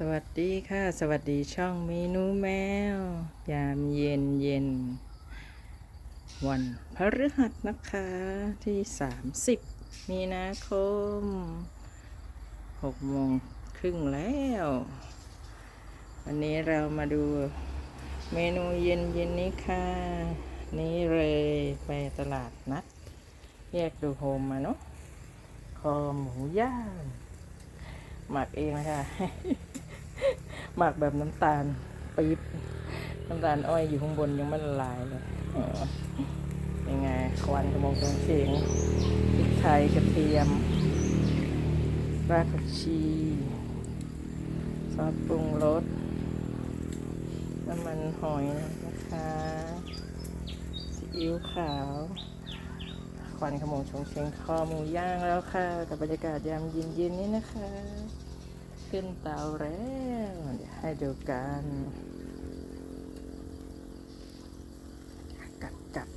สวัสดีค่ะ สวัสดีช่องเมนูแมว ยามเย็นเย็น วันพฤหัสนะคะที่ 30 มีนาคม6โมงครึ่งแล้ว วันนี้เรามาดูเมนูเย็นเย็นนี้ค่ะ นี่เลยไปตลาดนัด แยกดูโฮมมาเนาะคอหมูย่างหมักเองนะคะ หมักแบบน้ำตาลปี๊บน้ำตาลอ้อยอยู่ข้างบนยังไม่ละลายเลยยังไงควันกระมงตรงเสียงพริกไทยกระเทียมรากผักชีซอสปรุงรสน้ำมันหอยนะคะซีอิ๊วขาวควันขโมงชงเชงคอหมูย่างแล้วค่ะกับบรรยากาศยามเย็นๆนี้นะคะ ขึ้นเตาแล้วเดี๋ยวให้ดูกันกัดกัด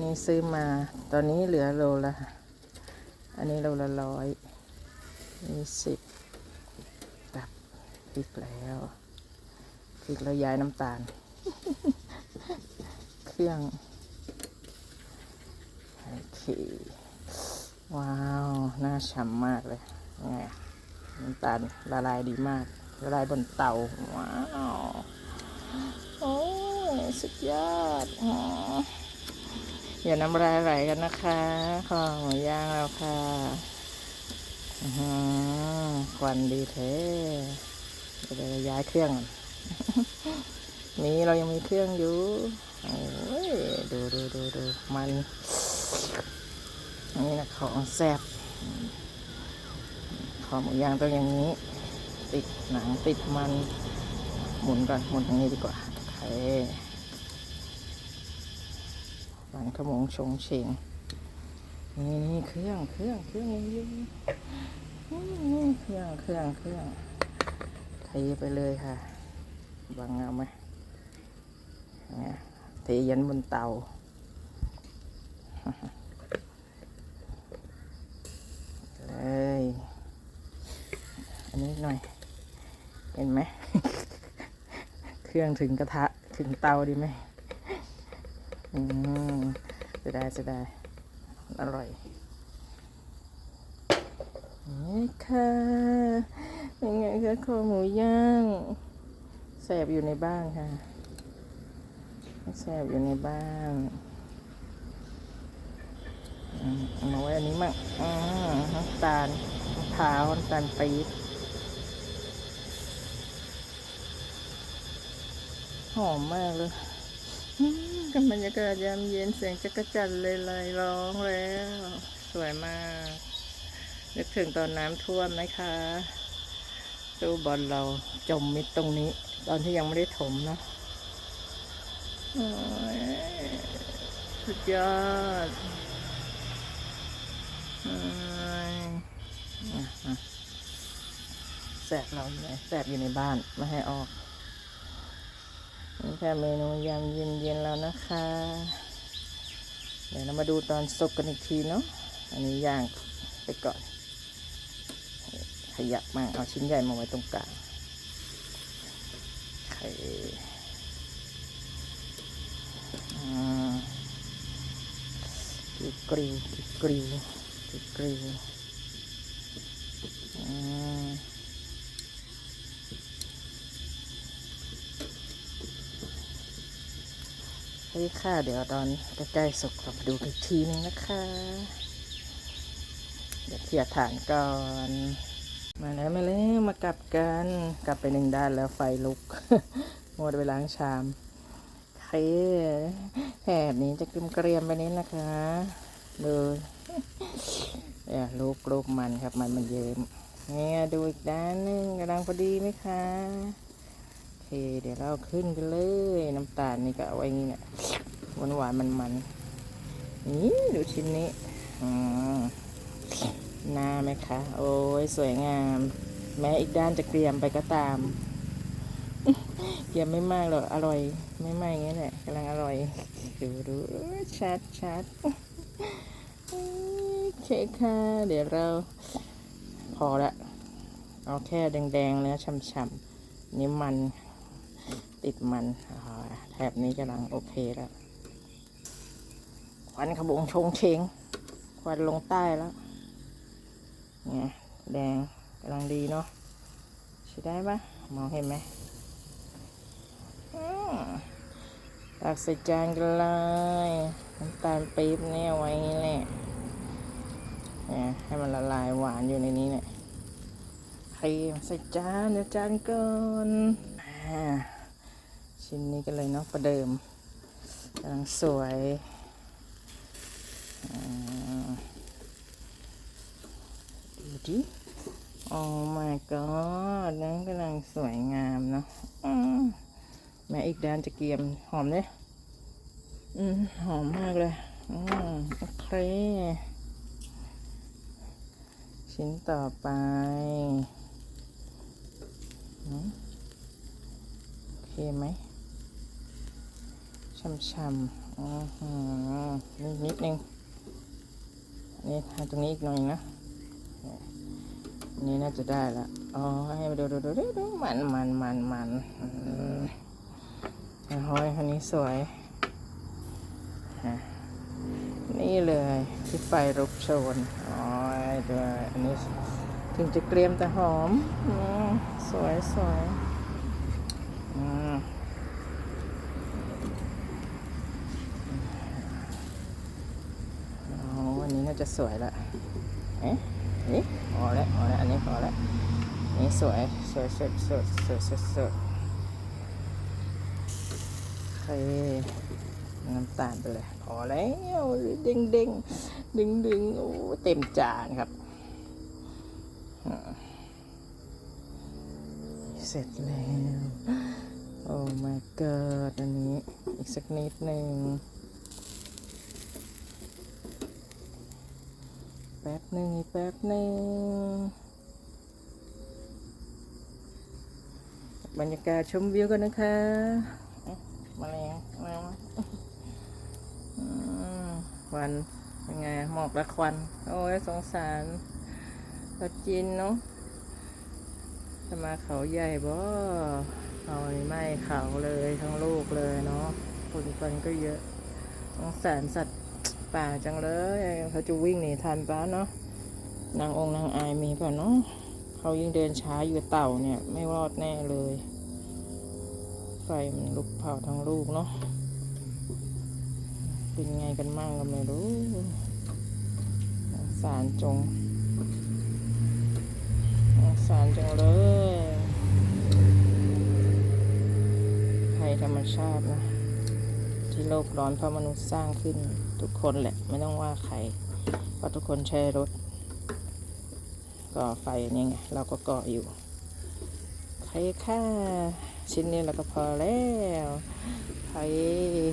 นี่ซื้อมา ตอนนี้เหลือโลละ อันนี้โลละร้อยนี่สิบกับพริกแล้วพริกแล้วย้ายน้ำตาล เครื่องโอเคว้าว น่าฉ่ำมากเลยยังไง น้ำตาลละลายดีมาก ละลายบนเตา ว้าว โอ้ยสุดยอดอ๋ออย่าน้ำลายไหลกันนะคะข้าวหมูย่างแล้วค่ะควันดีแท้จะไปย้ายเครื่องนมีเรายังมีเครื่องอยู่โอ้ยดูดูดูดูมัน นี่นะของแซ่บ ขอหมูย่างต้องอย่างนี้ ติดหนังติดมัน หมุนก่อนหมุนอย่างนี้ดีกว่าโอเคหลังขมงชงเฉงนี่นี่เครื่องเครื่องเครื่องเยอะนี่เครื่องเครื่องเครื่องเทไปเลยค่ะวางเอาไหมเนี่ยเทยันบนเตา เลย อั นนี้หน่อย เห็นไหม เครื่องถึงกระทะถึงเตาดีไหมอืมจะได้จะได้อร่อยนี่ค่ะเป็นไงคะคอหมูย่างแสบอยู่ในบ้านค่ะแสบอยู่ในบ้านเอามาไว้อันนี้มั่งอืมน้ำตาลมะพร้าวน้ำตาลปี๊บ หอมมากเลยอืมกับบรรยากาศยามเย็นเสียงจักรจันเลยเลยร้องแล้ว สวยมากนึกถึงตอนน้ำท่วมนะคะตู้บอลเราจมมิดตรงนี้ ตอนที่ยังไม่ได้ถมเนาะโอ้ยสุดยอดแสบเราอยู่ไหนแสบอยู่ในบ้าน ไม่ให้ออก นี่แค่เมนูยำเย็นๆแล้วนะคะ เดี๋ยวเรามาดูตอนสุกกันอีกทีเนาะ อันนี้ย่างไปก่อน ขยับมากเอาชิ้นใหญ่มาไว้ตรงกลางไข่อ่ากริวกริวกริวกริว เฮ้ค่ะ เดี๋ยวตอนใกล้ๆสุกเรามาดูอีกทีนึงนะคะ เดี๋ยวเคลียร์ฐานก่อน มาแล้วมาแล้วมากลับกัน กลับไปหนึ่งด้านแล้วไฟลุกหมดไปล้างชามโอเคแผ่นนี้จะกเกรียมๆไปนิดนะคะดูเนี่ยลูกลูกมันครับมันมันเยิ้มเนี่ยดูอีกด้านหนึงกำลังพอดีไหมคะ เค เดี๋ยวเราขึ้นไปเลย น้ำตาลนี่ก็เอาไว้นี่เนี่ยหวานหวานมันมันๆนี่ดูชิ้นนี้หน้าไหมคะ โอ้ยสวยงาม แม้อีกด้านจะเกรียมไปก็ตามเกียมไม่มากหรอกอร่อย ไม่ไหม้อย่างนี้แหละกำลังอร่อย ดูดูชัดชัดโอเคค่ะ เดี๋ยวเรา พอละ เอาแค่แดงๆเนื้อช่ำๆนี่มัน ติดมันแถบนี้กำลังโอเคแล้วควันขบงชงเชงควันลงใต้แล้วเนี่ยแดงกำลังดีเนาะใช้ได้ปะมองเห็นไหมอืมตักใส่จานกันเลยน้ำตาลปี๊บเนี่ยไว้อางนี้แหละเนี่ยให้มันละลายหวานอยู่ในนี้เนี่ยครีมใส่จานเดี๋ยวจานก่อนอ่า ชิ้นนี้กันเลยเนาะประเดิมกำลังสวยอ่าดูดิโอ้ my god นั่นกำลังสวยงามเนาะแม่อีกด้านจะเกียมหอมเนี่ยหอมมากเลยอืมโอเค ชิ้นต่อไปโอเคไหม ช่ำๆอือหือนิดนิดนึงนี่ทำตรงนี้อีกหน่อยนะนี่น่าจะได้ละอ๋อให้มาดูดูดูดูดูมันมันมันมันห้อยคันนี้สวย นี่เลยที่ไฟรุกโชนอ๋อด้วยอันนี้ถึงจะเกรียมแต่หอมอมสวยสวยอืม อ๋อวันนี้น่า จะสวยละเอ๊ะนี่พอแล้วพอแล้วอันนี้พอแล้วนี่สวยสวยสวยสวยสวยสวยสวยโอเคน้ำตาลไปเลยพอแล้วเด้งเด้งดึงดึงโอ้เต็มจานครับอ่าเสร็จแล้ว โอ้ my god อันนี้ อีกสักนิดหนึ่ง ป๊บหนึ่งอีกแป๊บหนึ่งบรรยากาศชมวิวกันนะคะมาแล้วมาแล้วควันเป็นไงหมอกและควัน โอ้ยสงสารเราจีนเนาะจะมาเขาใหญ่บ่เอาไม่เขาเลยทั้งลูกเลยเนาะฝุ่นควันก็เยอะสงสารสัตว์ ป่าจังเลยเขาจะวิ่งหนีทันปะเนาะนางองค์นางอายมีเปล่าเนาะเขายิ่งเดินช้าอยู่เต่าเนี่ยไม่รอดแน่เลย ไฟมันลุกเผาทั้งลูกเนาะเป็นไงกันมั่งก็ไม่รู้สงสารจงสงสารจังเลยภัยธรรมชาตินะที่โลกร้อนเพราะมนุษย์สร้างขึ้น ทุกคนแหละ ไม่ต้องว่าใครเพราะทุกคนใช้รถ ก่อไฟนี่ไงเราก็ก่ออยู่ใครค่าชิ้นนี้เราก็พอแล้วใคร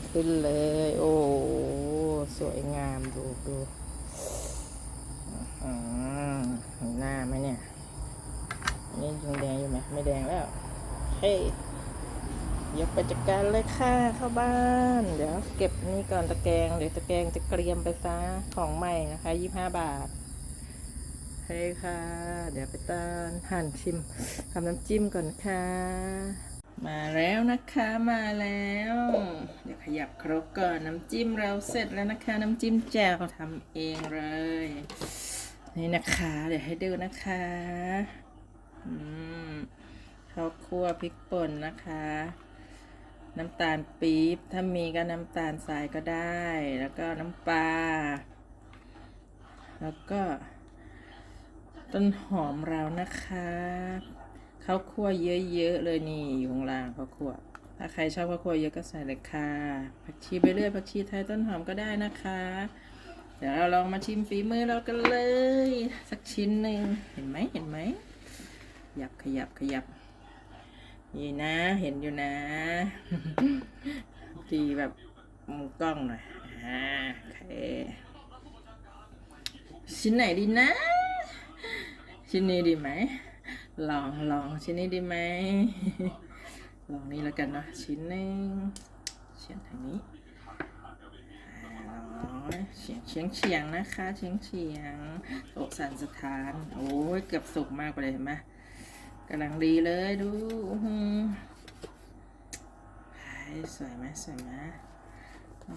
ขึ้นเลย โอ้สวยงามดูดูหน้าไหมเนี่ยนนี้ยังแดงอยู่ไหมไม่แดงแล้วเฮ้ ยยกไปจัดการเลยค่ะเข้าบ้าน เดี๋ยวเก็บนี่ก่อนตะแกรงเดี๋ยวตะแกรงจะเกรียมไปซะของใหม่นะคะยี่ห้าบาทเฮ้ยค่ะ เดี๋ยวไปตอนหั่นชิมทำน้ำจิ้มก่อนค่ะ มาแล้วนะคะมาแล้ว เดี๋ยวขยับครกก่อนน้ำจิ้มเราเสร็จแล้วนะคะ น้ำจิ้มแจ่วทำเองเลย นี่นะคะ เดี๋ยวให้ดูนะคะอืมข้าวคั่วพริกป่นนะคะ น้ำตาลปี๊บ ถ้ามีก็น้ำตาลทรายก็ได้ แล้วก็น้ำปลา แล้วก็ ต้นหอมเรานะคะข้าวคั่วเยอะๆเลยนี่อยู่ข้างล่างข้าวคั่ว ถ้าใครชอบข้าวคั่วเยอะก็ใส่เลยค่ะ ผักชีไปเรื่อยผักชีไทยต้นหอมก็ได้นะคะ เดี๋ยวเราลองมาชิมฝีมือเรากันเลย สักชิ้นหนึ่งเห็นไหมเห็นไหมขยับขยับขยับ นี่นะ เห็นอยู่นะ ดีแบบมุมกล้องหน่อยอ่าโอเคชิ้นไหนดีนะ ชิ้นนี้ดีไหม ลองลองชิ้นนี้ดีไหม ลองนี้แล้วกันเนาะชิ้นหนึ่งเฉียงทางนี้อ่าลองเฉียงเฉียงเฉียงนะคะ เฉียงเฉียงโตสันสถาน โอ้ยเกือบสุกมากไปเลยเห็นไหม กำลังดีเลยดูหือเฮ้ยสวยไหมสวยไหมอื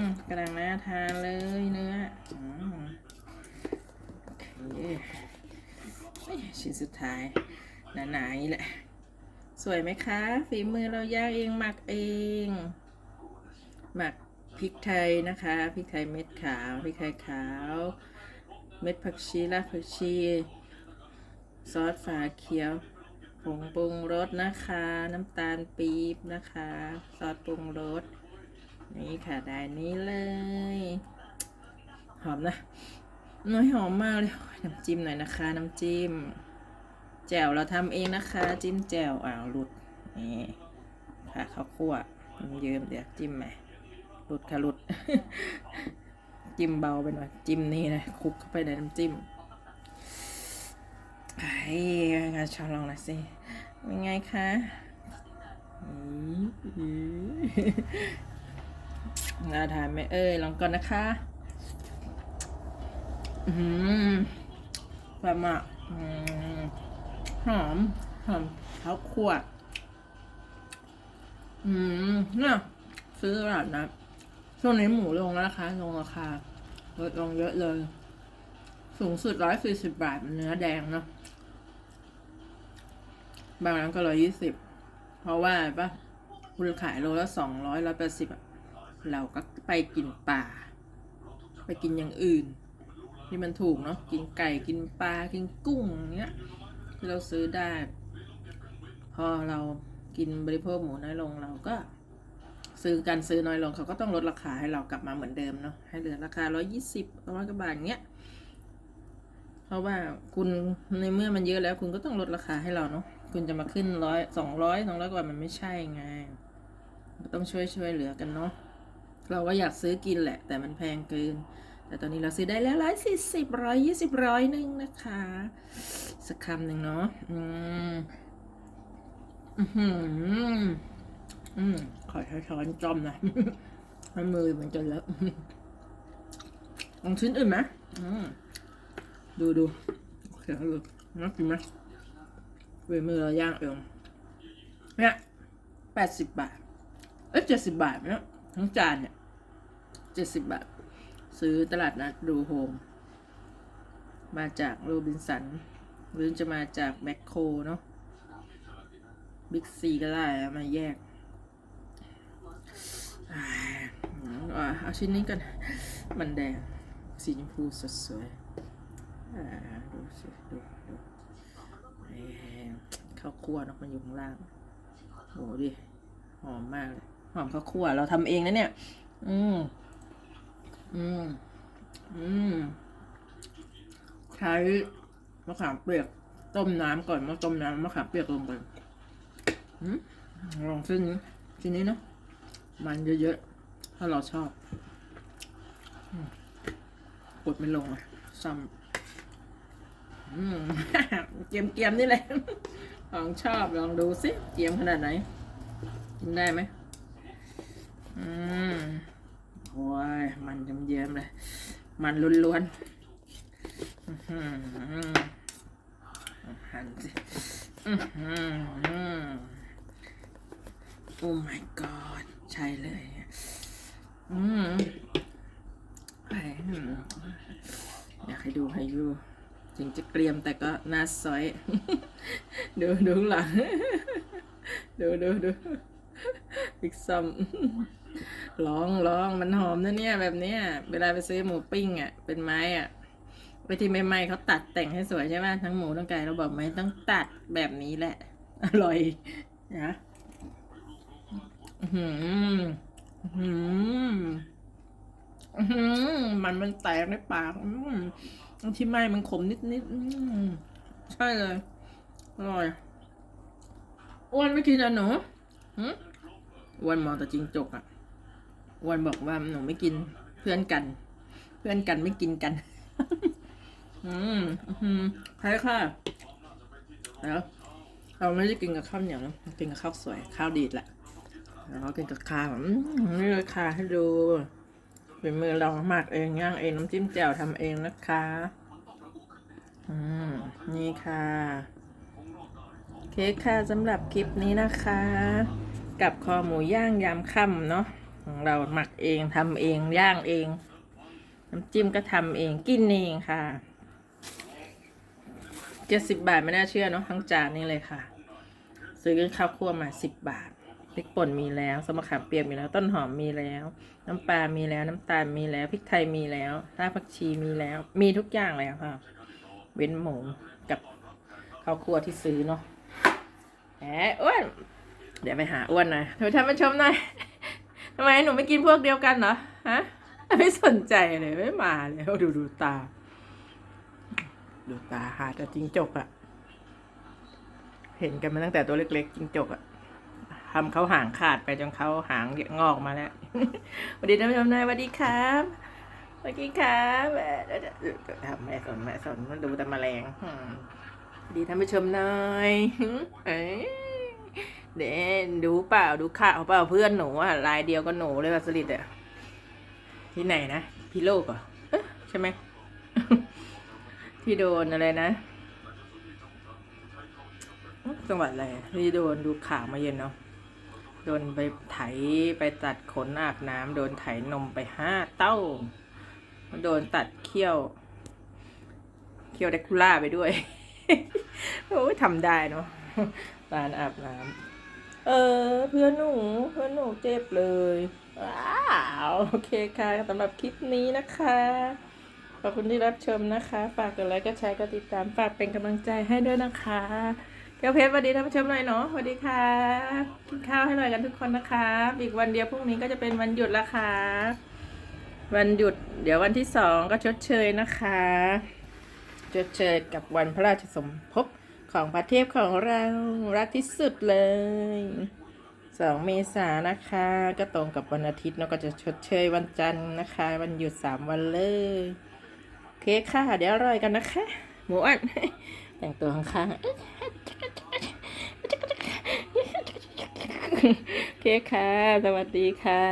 มกำลังน่าทานเลยเนื้ออืมโอเคเอ้ยชิ้นสุดท้ายหนาๆอย่างนี้แหละ สวยไหมคะ ฝีมือเราย่างเองหมักเอง หมักพริกไทยนะคะพริกไทยเม็ดขาวพริกไทยขาว เม็ดผักชีรากผักชี ซอสฝาเขียวผงปรุงรสนะคะ น้ำตาลปี๊บนะคะ ซอสปรุงรสนี่ค่ะได้นี้เลย หอมนะน้อยหอมมากเลยน้ำจิ้มหน่อยนะคะ น้ำจิ้ม แจ่วเราทำเองนะคะ จิ้มแจ่วอ้าวหลุดนี่ค่ะข้าวคั่วมันเยิ้มเดี๋ยวจิ้มไหมหลุดค่ะหลุด จิ้มเบาไปหน่อย จิ้มนี่นะคลุกเข้าไปในน้ำจิ้ม ไอ้งานชอบลองหน่อยสิเป็นไงคะอืมอืมน่าทานไหมเอ้ยลองก่อนนะคะ อืมแบบอะอืมหอม หอมข้าวคั่วอืมเนี่ยซื้อตลาดนะช่วงนี้หมูลงแล้วนะคะ ลงราคาลดลงเยอะเลย สูงสุดร้อยสี่สิบบาทเนื้อแดงเนาะ บางร้านก็ร้อยยี่สิบเพราะว่าปะคุณขายโลละสองร้อยร้อยแปดสิบเราก็ไปกินปลาไปกินอย่างอื่นที่มันถูกเนาะกินไก่กินปลากินกุ้งอย่างเงี้ยที่เราซื้อได้ พอเรากินบริโภคหมูน้อยลงเราก็ ซื้อการซื้อน้อยลงเขาก็ต้องลดราคาให้เรากลับมาเหมือนเดิมเนาะให้เหลือราคาร้อยี่สิบร้อยกว่าบาทเงี้ยเพราะว่าคุณในเมื่อมันเยอะแล้วคุณก็ต้องลดราคาให้เราเนาะ คุณจะมาขึ้นร้อยสองร้อยสองร้อยกว่ามันไม่ใช่ไงต้องช่วยช่วยเหลือกันเนาะเราก็อยากซื้อกินแหละ แต่มันแพงเกิน แต่ตอนนี้เราซื้อได้แล้วร้อยสี่สิบร้อยยี่สิบร้อยหนึ่งนะคะ สักคำหนึ่งเนาะอืมอือหืออืมขอช้อนจอมนะมือมันจะเลอะลองชิ้นอื่นไหมอืมดูดูโอเคดูน่ากินไหม เวมือเราย่างเองเนี่ยแปดสิบบาท เอ้ยเจ็ดสิบบาทเนี่ยทั้งจานเนี่ยเจ็ดสิบบาท ซื้อตลาดนัดดูโฮม มาจากโรบินสัน หรือจะมาจากแมคโครเนาะบิ๊กซีก็ได้มาแยกอเอาชิ้นนี้กันมันแดง สีชมพูสดสวยดูสิดูดู ข้าวคั่วเนอะมันอยู่ข้างล่างโหดิหอมมากเลยหอมข้าวคั่วเราทำเองนะเนี่ย อืมอืมอืมใช้มะขามเปียกต้มน้ำก่อนมาต้มน้ำมะขามเปียกลงไปอลองชิ้นนี้ชิ้นนี้เนาะมันเยอะๆ ถ้าเราชอบอกดไม่ลงอะซ้ำ อืมเกียมเกียมๆนี่แหละของชอบลองดูสิเกียมขนาดไหน กินได้ไหมอืมโอ้ยมันเยิ้มๆเลย มันล้วนๆหันสิโอ้ my god ใช่เลย อืมอยากให้ดูให้ดู ถึงจะเกรียมแต่ก็น่าซอย ดูดูหลัง ดูดูดูบิ๊กซัมลองลองมันหอมนะเนี่ย แบบเนี้ย เวลาไปซื้อหมูปิ้งอะ เป็นไม้อะไปที่ใหม่ๆเขาตัดแต่งให้สวยใช่ไหมทั้งหมูทั้งไก่เราบอกไหมต้องตัดแบบนี้แหละ อร่อยนะหืมหืมหืมมันมันแตกในปากอืม ที่ไหม้มันขมนิดๆอืมใช่เลย อร่อยอ้วนไม่กินอะหนูอ้วนมองแต่จริงจกอะอ้วนบอกว่าหนูไม่กินเพื่อนกัน เพื่อนกันไม่กินกัน อืมใช่ค่ะแล้วเราไม่ได้กินกับข้าวเหนียวนะกินกับข้าวสวย ข้าวดีดแหละแล้วก็กินกับข้าวอืมนี่เลยค่ะให้ดู เป็นมือเราหมักเองย่างเองน้ำจิ้มแจ่วทำเองนะคะ อืม นี่ค่ะ เคค่ะสำหรับคลิปนี้นะคะ กับคอหมูย่างยามค่ำเนาะของเราหมักเองทำเองย่างเอง น้ำจิ้มก็ทำเองกินเองค่ะเจ็ดสิบบาทไม่น่าเชื่อเนาะทั้งจานนี้เลยค่ะ ซื้อข้าวคั่วมาสิบบาท พริกป่นมีแล้วสมะขามเปียกมีแล้ว ต้นหอมมีแล้ว น้ำปลา มีแล้ว น้ำตาลมีแล้ว พริกไทยมีแล้ว รากผักชีมีแล้ว มีทุกอย่างแล้วค่ะ เว้นหมูกับข้าวคั่วที่ซื้อเนาะแหมอ้วน เดี๋ยวไปหาอ้วนหน่อยเดี๋ยวท่านผู้ชมหน่อยทำไมหนูไม่กินพวกเดียวกันเหรอฮะไม่สนใจเลยไม่มาเลยดูดูตา ดูตาหาแต่จิงจกอะเห็นกันมาตั้งแต่ตัวเล็กๆจิงจกอะ ทำเขาหางขาดไปจนเขาหางงอกมาแล้วสวัสดีท่านผู้ชมน่อยสวัสดีครับสวัสดีครับแหมเดี๋ยวเดี๋ยวทำแม่สนแม่สนมันดูแต่แมลงสวัสดีท่านผู้ชมหน่อยเด่นดูเปล่าดูข่าวเปล่าเพื่อนหนูอะลายเดียวกับหนูเลยวัสลิดอะที่ไหนนะพี่โลกอเอ๊ะใช่ไหมที่โดนอะไรนะจังหวัดอะไรที่โดนดูข่าวมาเย็นเนาะ โดนไปไถไปตัดขนอาบน้ำโดนไถนมไปห้าเต้า โดนตัดเขี้ยว เขี้ยวเดคูล่าไปด้วย โอ้ยทำได้เนาะร้านอาบน้ำเออ เพื่อนหนู เพื่อนหนูเจ็บเลยว้าวโอเคค่ะสำหรับคลิปนี้นะคะขอบคุณที่รับชมนะคะ ฝากกดไลค์กดแชร์กดติดตามฝากเป็นกำลังใจให้ด้วยนะคะ เกียวเพชรสวัสดีท่านผู้ชมหน่อยเนาะสวัสดีค่ะกินข้าวให้หน่อยกันทุกคนนะคะอีกวันเดียวพรุ่งนี้ก็จะเป็นวันหยุดละค่ะวันหยุด เดี๋ยววันที่สองก็ชดเชยนะคะ ชดเชยกับวันพระราชสมภพของพระเทพของเรารักที่สุดเลยสองเมษานะคะ ก็ตรงกับวันอาทิตย์เนาะก็จะชดเชยวันจันทร์นะคะ วันหยุดสามวันเลย โอเคค่ะ เดี๋ยวอร่อยกันนะคะ หมูอัน แต่งตัวข้างๆโอเคค่ะ สวัสดีค่ะ